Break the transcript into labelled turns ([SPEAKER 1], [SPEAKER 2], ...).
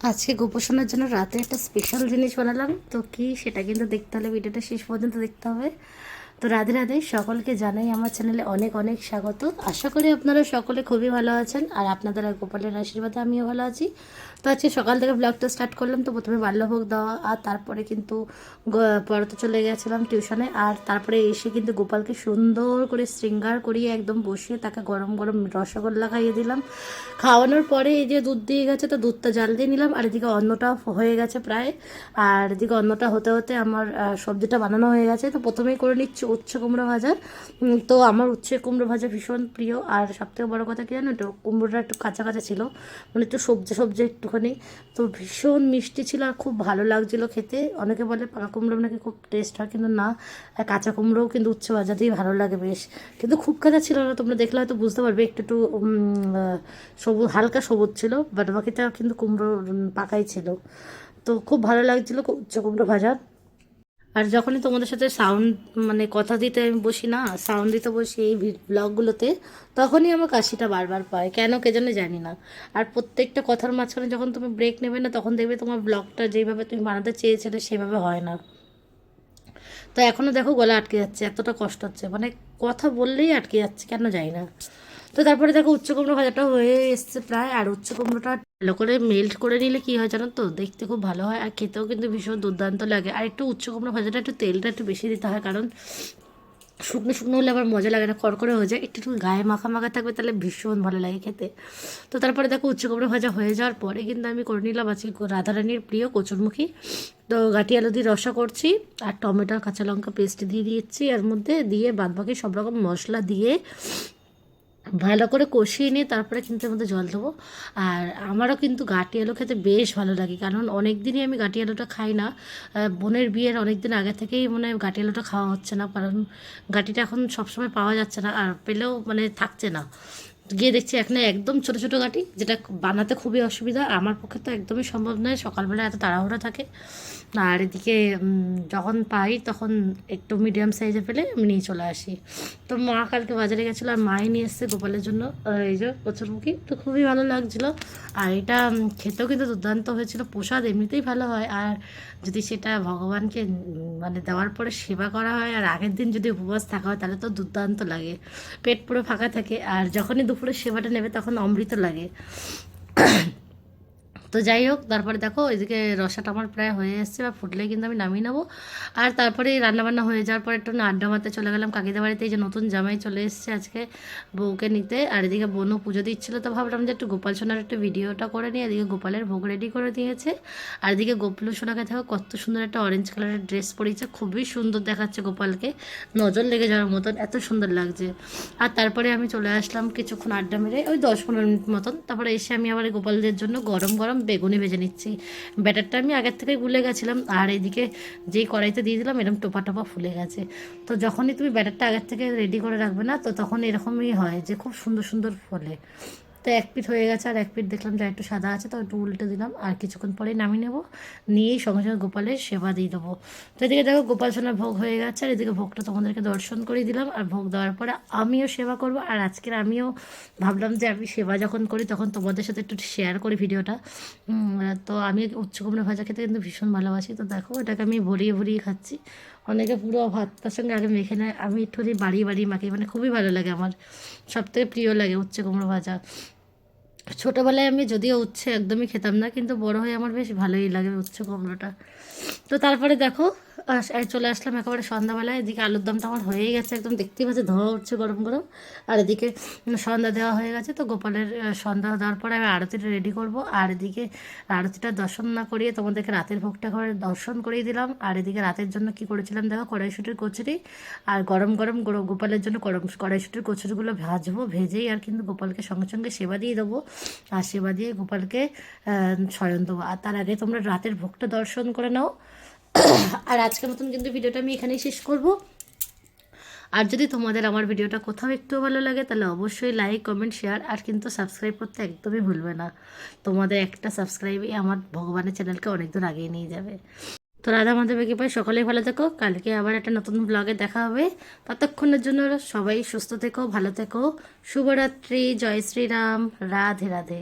[SPEAKER 1] আজকে গোপোষণের জন্য রাতে একটা স্পেশাল জিনিস বানালাম। তো কি সেটা কিন্তু দেখতে হলে ভিডিওটা শেষ পর্যন্ত দেখতে হবে। তো রাধে রাধে, সকলকে জানাই আমার চ্যানেলে অনেক অনেক স্বাগত। আশা করি আপনারা সকলে খুবই ভালো আছেন আর আপনাদের আর গোপালের আশীর্বাদে আমিও ভালো আছি। তো আজকে সকাল থেকে ব্লগটা স্টার্ট করলাম, তো প্রথমে বাল্যভোগ দেওয়া আর তারপরে কিন্তু পড়াতে চলে গেছিলাম টিউশনে আর তারপরে এসে কিন্তু গোপালকে সুন্দর করে শৃঙ্গার করিয়ে একদম বসিয়ে তাকে গরম গরম রসগোল্লা খাইয়ে দিলাম। খাওয়ানোর পরে এই যে দুধ দিয়ে গেছে, তো দুধটা জাল দিয়ে নিলাম। আর এদিকে অন্নটা হয়ে গেছে প্রায়। আর এদিকে অন্নটা হতে হতে আমার সবজিটা বানানো হয়ে গেছে। তো প্রথমেই করে নিচ্ছি উচ্ছে কুমড়ো ভাজা। তো আমার উচ্ছে কুমড়ো ভাজা ভীষণ প্রিয়। আর সবথেকে বড় কথা কি জানো তো, কুমড়োটা একটু কাঁচা কাঁচা ছিল মানে একটু সবজি সবজি একটুখানি। তো ভীষণ মিষ্টি ছিল আর খুব ভালো লাগছিল খেতে। অনেকে বলে পাকা কুমড়ো নাকি খুব টেস্ট হয়, কিন্তু না। কাঁচা কুমড়োও কিন্তু উচ্ছে ভাজাতেই ভালো লাগে বেশ। কিন্তু খুব কাঁচা ছিল না, তোমরা দেখলে হয়তো বুঝতে পারবে, একটু একটু সবুজ, হালকা সবুজ ছিল বাট বাকিটা কিন্তু কুমড়ো পাকাই ছিল। তো খুব ভালো লাগছিল উচ্চ কুমড়ো ভাজা। আর যখনই তোমাদের সাথে সাউন্ড মানে কথা দিতে আমি বসি না সাউন্ড দিতে বসি এই ব্লগগুলোতে তখনই আমার কাশিটা বারবার পায়। কেন কে জন্য জানি না। আর প্রত্যেকটা কথার মাঝখানে যখন তুমি ব্রেক নেবে না, তখন দেখবে তোমার ব্লগটা যেভাবে তুমি বানাতে চেয়েছিলে, সেভাবে হয় না। তো এখনও দেখো গলা আটকে যাচ্ছে, এতটা কষ্ট হচ্ছে। মানে কথা বললেই আটকে যাচ্ছে, কেন জানি না। তো তারপরে দেখো উচ্চ কুমড়ো ভাজাটা হয়ে এসছে প্রায়, আর উচ্চ কুমড়োটা ভালো করে মেল্ট করে নিলে কি হয় জানো তো? দেখতে খুব ভালো হয় আর খেতেও কিন্তু ভীষণ দুর্দান্ত লাগে। আর একটু উচ্চ কুমড়ো ভাজাটা একটু তেলটা একটু বেশি দিতে হয় কারণ শুকনো শুকনো হলে আবার মজা লাগে না, কড়কড়ে হয়ে যায়। একটু একটু গায়ে মাখা মাখা থাকবে তাহলে ভীষণ ভালো লাগে খেতে। তো তারপরে দেখো উচ্চ কুমড়ো ভাজা হয়ে যাওয়ার পরে কিন্তু আমি করে নিলাম আজকে রাধারানীর প্রিয় কচুরমুখী। তো গাটি আলু দিয়ে রসা করছি আর টমেটো কাঁচা লঙ্কা পেস্ট দিয়ে দিয়েছি। এর মধ্যে দিয়ে বাদবাকি সব রকম মশলা দিয়ে ভালো করে কষিয়ে নিয়ে তারপরে কিন্তু এর মধ্যে জল দেবো। আর আমারও কিন্তু গাটি আলু খেতে বেশ ভালো লাগে, কারণ অনেক দিনই আমি গাটি আলুটা খাই না। বোনের বিয়ের অনেক দিন আগে থেকেই মানে গাটি আলুটা খাওয়া হচ্ছে না, কারণ গাটিটা এখন সবসময় পাওয়া যাচ্ছে না, আর পেলেও মানে থাকছে না। গিয়ে দেখছি এখানে একদম ছোট ছোট গাটি, যেটা বানাতে খুবই অসুবিধা। আমার পক্ষে তো একদমই সম্ভব নয়। সকালবেলা এত তাড়াহুড়া থাকে। আর এদিকে যখন পাই তখন একটু মিডিয়াম সাইজে পেলে আমি নিয়ে চলে আসি। তো মা কালকে বাজারে গেছিল আর মাই নিয়ে এসছে গোপালের জন্য। এই যে কচুরমুখী। তো খুবই ভালো লাগছিল। আর এটা খেতেও কিন্তু দুর্দান্ত হয়েছিল। প্রসাদ এমনিতেই ভালো হয়। আর যদি সেটা ভগবানকে মানে দেওয়ার পরে সেবা করা হয়, আর আগের দিন যদি উপবাস থাকা হয়, তাহলে তো দুর্দান্ত লাগে। পেট পুরো ফাঁকা থাকে। আর যখনই দুপুরে সেবাটা নেবে তখন অমৃত লাগে। তো যাই হোক, তারপরে দেখো এদিকে রসাটা আমার প্রায় হয়ে এসছে বা ফুটলে কিন্তু আমি নামিয়ে নেব। আর তারপরে রান্নাবান্না হয়ে যাওয়ার পর একটু আড্ডা মারতে চলে গেলাম। কাকিদের বাড়িতে এই যে নতুন জামাই চলে এসছে আজকে বউকে নিতে। আর এদিকে বোনও পুজো দিচ্ছিল, তো ভাবলাম যে একটু গোপাল সোনার একটু ভিডিওটা করে নিই। এদিকে গোপালের ভোগ রেডি করে দিয়েছে। আর এদিকে গোপালু সোনাকে দেখো কত সুন্দর একটা অরেঞ্জ কালারের ড্রেস পরিয়েছে। খুবই সুন্দর দেখাচ্ছে গোপালকে। নজর লেগে যাওয়ার মতন এত সুন্দর লাগছে। আর তারপরে আমি চলে আসলাম কিছুক্ষণ আড্ডা মেরে, ওই দশ পনেরো মিনিট মতন। তারপরে এসে আমি আবার গোপালদের জন্য গরম গরম বেগুনি ভেজে নিচ্ছি। ব্যাটারটা আমি আগের থেকেই গুলে গেছিলাম, আর এদিকে যেই কড়াইতে দিয়ে দিলাম, এরকম টোপা টোপা ফুলে গেছে। তো যখনই তুমি ব্যাটারটা আগের থেকে রেডি করে রাখবে না, তো তখন এরকমই হয় যে খুব সুন্দর সুন্দর ফলে। তো এক পিঠ হয়ে গেছে আর এক পিঠ দেখলাম যে একটু সাদা আছে, তো একটু উল্টে দিলাম। আর কিছুক্ষণ পরেই নামিয়ে নেব। নিয়েই সঙ্গে সঙ্গে গোপালের সেবা দিয়ে দেবো। তো এদিকে দেখো গোপাল সোনার ভোগ হয়ে গেছে আর এদিকে ভোগটা তোমাদেরকে দর্শন করে দিলাম। আর ভোগ দেওয়ার পরে আমিও সেবা করব। আর আজকের আমিও ভাবলাম যে আমি সেবা যখন করি তখন তোমাদের সাথে একটু শেয়ার করি ভিডিওটা। তো আমি উচ্চ ভাজা খেতে কিন্তু ভীষণ ভালোবাসি। তো দেখো এটাকে আমি ভরিয়ে ভরিয়ে খাচ্ছি। অনেকে পুরো ভাতটার সঙ্গে আগে মেখে নেয়। আমি একটুখানি বাড়ি বাড়ি মাখি। মানে খুবই ভালো লাগে আমার। সবথেকে প্রিয় লাগে উচ্ছে কুমড়ো ভাজা। ছোটোবেলায় আমি যদিও উচ্ছে একদমই খেতাম না, কিন্তু বড় হয়ে আমার বেশ ভালোই লাগে উচ্ছে কুমড়োটা। তো তারপরে দেখো চলে আসলাম একেবারে সন্ধ্যাবেলায়, এদিকে আলুর দমটা আমার হয়েই গেছে একদম, দেখতেই পাচ্ছি ধোয়া উঠছে গরম গরম। আর এদিকে সন্ধ্যা দেওয়া হয়ে গেছে, তো গোপালের সন্ধ্যা দেওয়ার পরে আমি আরতিটা রেডি করব। আর এদিকে আরতিটা দর্শন না করিয়ে তোমাদেরকে রাতের ভোগটা করে দর্শন করিয়ে দিলাম। আর এদিকে রাতের জন্য কি করেছিলাম দেখো, কড়াইশুটির কচুরি আর গরম গরম গোপালের জন্য কড়াইশুটির কচুরিগুলো ভাজবো, ভেজেই আর কিন্তু গোপালকে সঙ্গে সঙ্গে সেবা দিয়ে দেবো। সেবা দিয়ে গোপালকে শয়ন দেবো। আর তার আগে তোমরা রাতের ভোগটা দর্শন করে নাও। আর আজকের মতন কিন্তু ভিডিওটা আমি এখানেই শেষ করব। আর যদি তোমাদের আমার ভিডিওটা কোথাও একটু ভালো লাগে, তাহলে অবশ্যই লাইক কমেন্ট শেয়ার আর কিন্তু সাবস্ক্রাইব করতে একদমই ভুলবে না। তোমাদের একটা সাবস্ক্রাইবই আমার ভগবানের চ্যানেলকে অনেক দূর আগিয়ে নিয়ে যাবে। তো রাধা মাধবকে পাই সকলেই ভালো থেকো। কালকে আবার একটা নতুন ব্লগে দেখা হবে। ততক্ষণের জন্য সবাই সুস্থ থেকো, ভালো থেকো। শুভরাত্রি, জয় শ্রীরাম, রাধে রাধে।